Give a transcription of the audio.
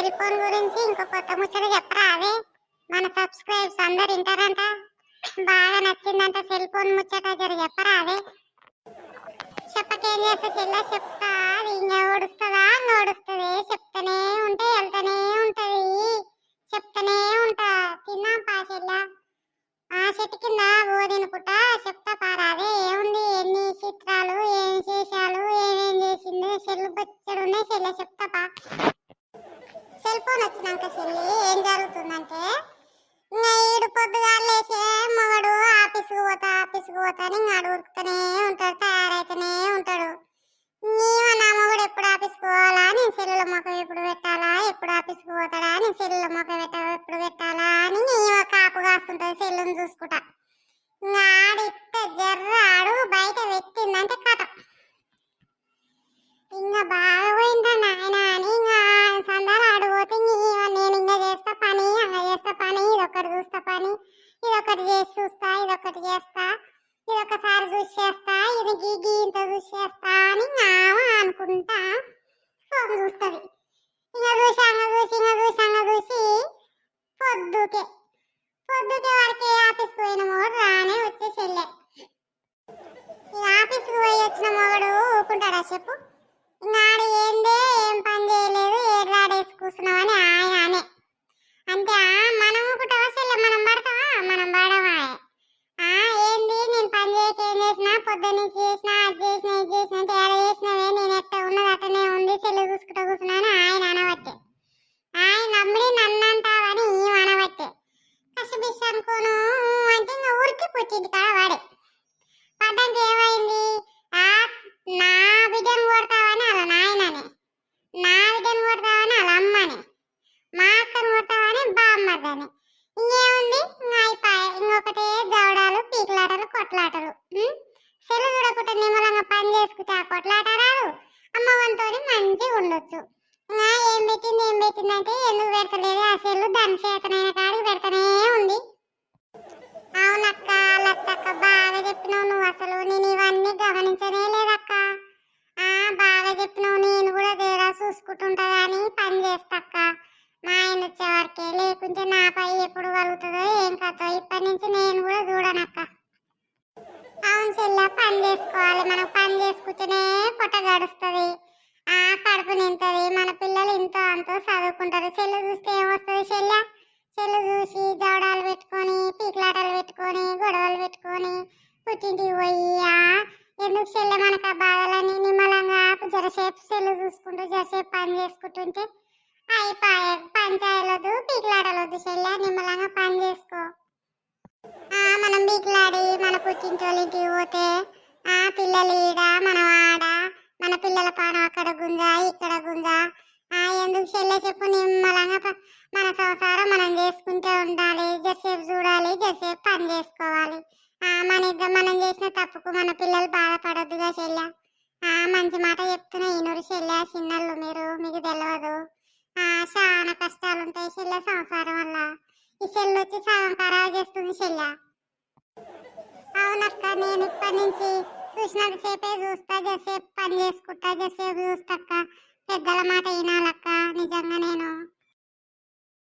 Telephone గురించి ఇంకో కొత్త ముచ్చట చెప్పరా అదే? మన సబ్స్క్రైబ్స్ అందరు వింటారంట. బాగా నచ్చిందంట సెల్ ఫోన్ ముచ్చట జర చెప్పరా అదే? చెప్పకేం చేస్తా చెల్ల? చెప్తా అది. ఇంకా ఓడుస్తుందా? ఓడుస్తుంది. చెప్తానే ఉంటే వెళ్తానే ఉంటది. చెప్తానే ఉంటా. తిన్నా పా చెల్ల. ఆ చెట్టు కింద ఓదినుకుంటా చెప్తా పారాదే ఏముంది? ఎన్ని చిత్రాలు ఏం చేశాలు ఏమేం చేసింది చెల్లు బొచ్చడు ఉన్నాయి చెల్ల. చెప్తా పా. సెల్ ఫోన్ వచ్చినాక చెల్లి ఏం జరుగుతుందంటే ఇంకా ఈడు పొద్దుగా లేచే మగడు ఆఫీస్కి పోతా ఆఫీస్కి పోతా అని ఇంకా అడుగుతూనే ఉంటాడు తయారైతూనే ఉంటాడు. నీవు నా మొగుడు ఎప్పుడు ఆఫీస్కి పోవాలా? నేను సెల్లుల మొక్క ఎప్పుడు పెట్టాలా? ఎప్పుడు ఆఫీస్కి పోతాడా? నేను సెల్లుల మొక్క పెట్ట ఎప్పుడు పెట్టాలా? అని నీవు కాపు కాస్తుంటుంది సెల్లుని చూసుకుంటా. చూస్తా పని ఇదొకటి చేసి చూస్తా ఇదొకటి చేస్తా ఇదొకసారి చూసి చేస్తా ఇది గీ గీ ఇంత చూసి చేస్తా అని ఇంకా ఆమె అనుకుంటా ఫోన్ చూస్తుంది. ఇంకా చూసి అంగ చూసి ఇంకా చూసి అంగ చూసి పొద్దుకే పొద్దుకే వాడికి ఆఫీస్కి పోయిన మోడు రానే వచ్చేసి ఈ ఆఫీస్కి పోయి వచ్చిన మొగడు ఊరుకుంటాడా చెప్పు? Yes. చేసుకుంటే ఆ కొట్లాట రాదు. అమ్మ వంతోని మంచిగా ఉండొచ్చు. ఇంకా ఏం పెట్టింది ఏం పెట్టింది అంటే ఎందుకు పెడతలేదు? ఆ సెల్లు దాని చేతనైన కాడికి పెడతానే ఉంది. అవునక్క లచ్చక్క బాగా చెప్పినావు నువ్వు అసలు. నేను ఇవన్నీ గమనించనే లేదక్క. ఆ బాగా చెప్పినావు. నేను కూడా తేడా చూసుకుంటుంటా కానీ పని చేస్తాక్క. మా ఆయన వచ్చేవరకే లేకుంటే నా పై ఎప్పుడు కలుగుతుందో ఏం కథో. ఇప్పటి నుంచి నేను కూడా చూడనక్క పని చేసుకోవాలి. మనం పని చేసుకుంటేనే పొట్ట గడుస్తుంది. ఆ కడుపు నింతది మన పిల్లలు ఇంతో అంతో చదువుకుంటారు. చెల్లు చూస్తే ఏమొస్తుంది చెల్ల? చెల్లు చూసి జవడాలు పెట్టుకొని పీకులాటలు పెట్టుకొని గొడవలు పెట్టుకొని పుట్టింటికి పోయి ఎందుకు చెల్లె మనకు ఆ బాధలని నిమ్మలంగా జరసేపు చెల్లు చూసుకుంటూ జరసేపు పని చేసుకుంటుంటే అయిపోయే పంచాయలొద్దు పీకులాటలొద్దు చెల్లె. నిమ్మలంగా పని చేసుకో. మనం బీకులాడి మన పుట్టింటి వాళ్ళ ఇంటికి పోతే పిల్లలు ఈడ మనం ఆడ మన పిల్లల పానం అక్కడ గుంజా ఇక్కడ గుంజా. ఆ ఎందుకు చెల్లె చెప్పు నిమ్మలంగా మన సంసారం మనం చేసుకుంటూ ఉండాలి. జసేపు చూడాలి జసేపు పని చేసుకోవాలి. ఆ మన ఇద్దరు మనం చేసిన తప్పుకు మన పిల్లలు బాధపడొద్దుగా చెల్లె. ఆ మంచి మాట చెప్తున్నా ఈనూరు చెల్లె చిన్నళ్ళు మీరు మీకు తెలియదు ఆ చాలా కష్టాలు ఉంటాయి చెల్లె సంసారం వల్ల. ఈ చెల్లు వచ్చి సగం ఖరాబ్ చేస్తుంది చెల్లె. అవునక్క నేను ఇప్పటి నుంచి చూసినంత సేపే చూస్తా జసేపు పని చేసుకుంటా జసేపు చూస్తాక్క. పెద్దల మాట వినాలక్క నిజంగా నేను.